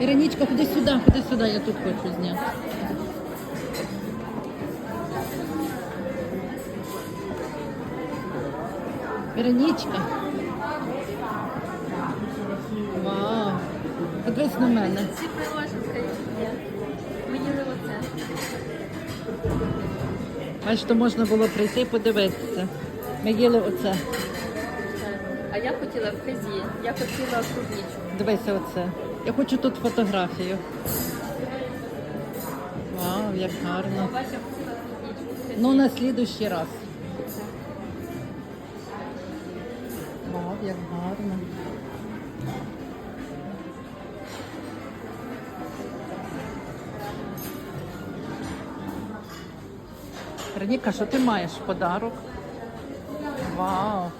Іронічка, ходи сюди, ходи сюди, я тут хочу зняти. Веронічка. Вау. Подивись на мене. Ці приложенка є. Ми їли оце. Бачите, можна було прийти і подивитися. Ми їли оце. А я хотіла в казі. Я хотіла клубничку. Дивися оце. Я хочу тут фотографію. Вау, як гарно. Ну, на слідущий раз. Вау, як гарно. Вероніка, що ти маєш подарок? Вау.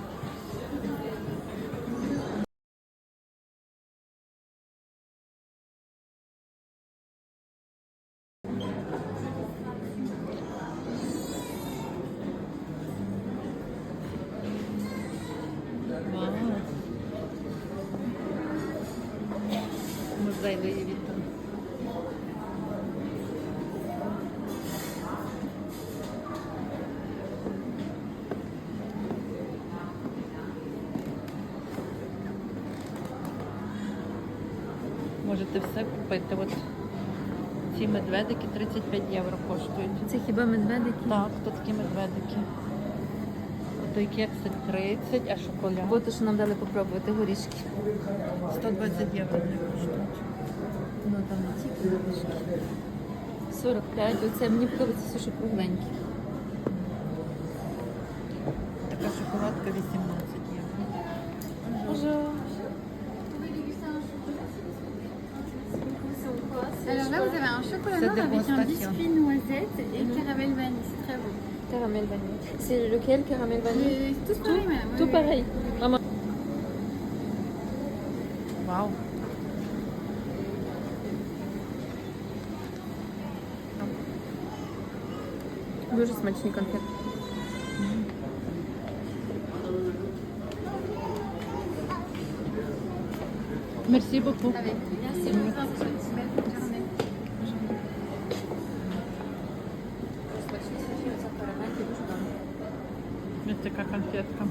Музей Луї. Можете все купити. От ці медведики 35 євро коштують. Це хіба медведики? Так, то такі медведики. Ото кексик 30, а шоколад. Бо то, що нам дали попробувати горішки. 120 євро не коштують. Ну там не тільки горішки. 45. Оце мені подобається все, що кругленькі. Така шоколадка 18 євро. Може. Alors là, vous avez un chocolat noir avec un biscuit noisette et caramel vanille. C'est très bon. Caramel vanille. C'est lequel caramel vanille C'est tous pareil, madame. oui, Tout oui. pareil. Maman. Вау. Дуже смачні конфети. Мерсі боку. Avec merci beaucoup. Ось така конфетка.